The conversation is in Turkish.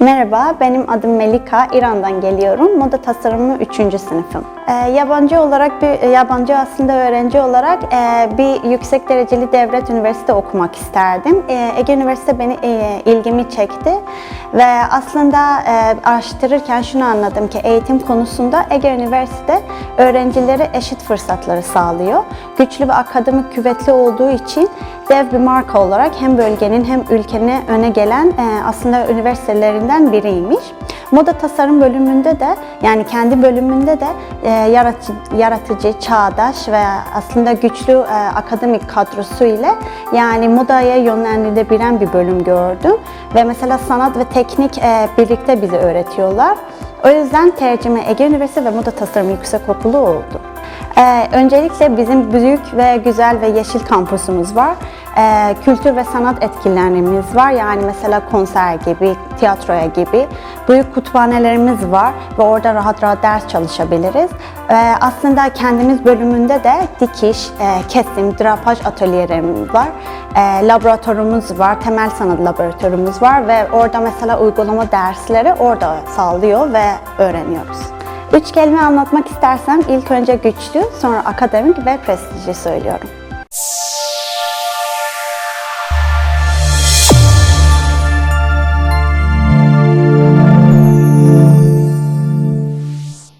Merhaba, benim adım Melika. İran'dan geliyorum. Moda tasarımı 3. sınıfım. Ee, yabancı olarak bir yabancı aslında öğrenci olarak e, bir yüksek dereceli devlet üniversite okumak isterdim. E, Ege Üniversite beni e, ilgimi çekti ve aslında e, araştırırken şunu anladım ki eğitim konusunda Ege Üniversite öğrencilere eşit fırsatları sağlıyor. Güçlü ve akademik küvetli olduğu için dev bir marka olarak hem bölgenin hem ülkenin öne gelen e, aslında üniversitelerinden biriymiş. Moda tasarım bölümünde de yani kendi bölümünde de e, yaratıcı, yaratıcı, çağdaş ve aslında güçlü e, akademik kadrosu ile yani modaya yönlendirilebilen bir bölüm gördüm. Ve mesela sanat ve teknik birlikte bize öğretiyorlar. O yüzden tercüme Ege Üniversitesi ve Moda Tasarım Yüksekokulu oldu. Ee, öncelikle bizim büyük ve güzel ve yeşil kampüsümüz var. Ee, kültür ve sanat etkilerimiz var. Yani mesela konser gibi, tiyatroya gibi. Büyük kütüphanelerimiz var ve orada rahat rahat ders çalışabiliriz. Ee, aslında kendimiz bölümünde de dikiş, e, kesim, drapaj atölyelerimiz var. E, laboratuvarımız var, temel sanat laboratuvarımız var ve orada mesela uygulama dersleri orada sağlıyor ve öğreniyoruz. Üç kelime anlatmak istersem ilk önce güçlü, sonra akademik ve prestijli söylüyorum.